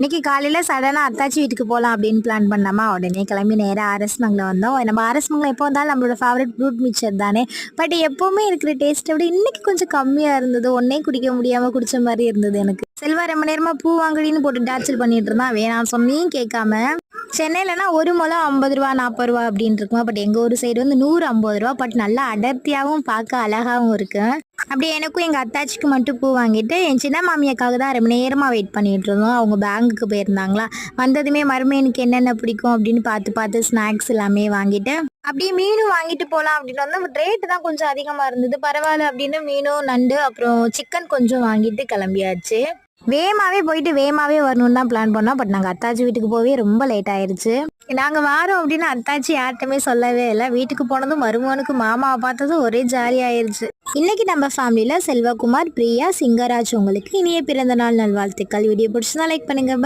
இன்னைக்கு காலையில சடனா அத்தாச்சி வீட்டுக்கு போகலாம் அப்படின்னு பிளான் பண்ணாமா? உடனே கிளம்பி நேராக ஆர்எஸ் மங்கலம் வந்தோம். நம்ம ஆர்எஸ் எப்போ வந்தாலும் நம்மளோட ஃபேவரட் ஃப்ரூட் மிக்சர் தானே. பட் எப்பவுமே இருக்கிற டேஸ்ட்டை விட இன்னைக்கு கொஞ்சம் கம்மியாக இருந்தது. ஒன்னே குடிக்க முடியாம குடிச்ச மாதிரி இருந்தது எனக்கு. செல்வா ரொம்ப நேரமா பூ வாங்கடின்னு போட்டு டார்ச்சல் பண்ணிட்டு இருந்தான் வேணாம் சொன்னியும் கேட்காம. சென்னையிலனா ஒரு முளம் ஐம்பது ரூபா நாற்பது ரூபா அப்படின்னு இருக்குமா? பட் எங்கள் ஊர் சைடு வந்து நூறு ஐம்பது ரூபா. பட் நல்லா அடர்த்தியாகவும் பார்க்க அழகாகவும் இருக்கு. அப்படியே எனக்கும் எங்கள் அத்தாச்சிக்கு மட்டும் பூ வாங்கிட்டு என் சின்ன மாமியாக்காக தான் ரொம்ப நேரமாக வெயிட் பண்ணிகிட்டு இருந்தோம். அவங்க பேங்குக்கு போயிருந்தாங்களா? வந்ததுமே மருமையனுக்கு என்னென்ன பிடிக்கும் அப்படின்னு பார்த்து பார்த்து ஸ்நாக்ஸ் எல்லாமே வாங்கிட்டு அப்படியே மீனும் வாங்கிட்டு போகலாம் அப்படின்னு வந்து ரேட்டு தான் கொஞ்சம் அதிகமாக இருந்தது. பரவாயில்ல அப்படின்னு மீனும் நண்டு அப்புறம் சிக்கன் கொஞ்சம் வாங்கிட்டு கிளம்பியாச்சு. வேமாவே போயிட்டு வேமாவே வரணும்னு தான் பிளான் பண்ணோம். பட் நாங்கள் அத்தாச்சி வீட்டுக்கு போகவே ரொம்ப லேட் ஆயிருச்சு. நாங்கள் வாரோம் அப்படின்னு அத்தாச்சி யார்ட்டுமே சொல்லவே இல்லை. வீட்டுக்கு போனதும் மருமகனுக்கு மாமாவை பார்த்ததும் ஒரே ஜாலி ஆயிருச்சு. இன்னைக்கு நம்ம ஃபேமிலியில் செல்வகுமார் பிரியா சிங்கராஜ் உங்களுக்கு இனிய பிறந்த நாள் நல்வாழ்த்துக்கள். வீடியோ பிடிச்சதான் லைக் பண்ணுங்க.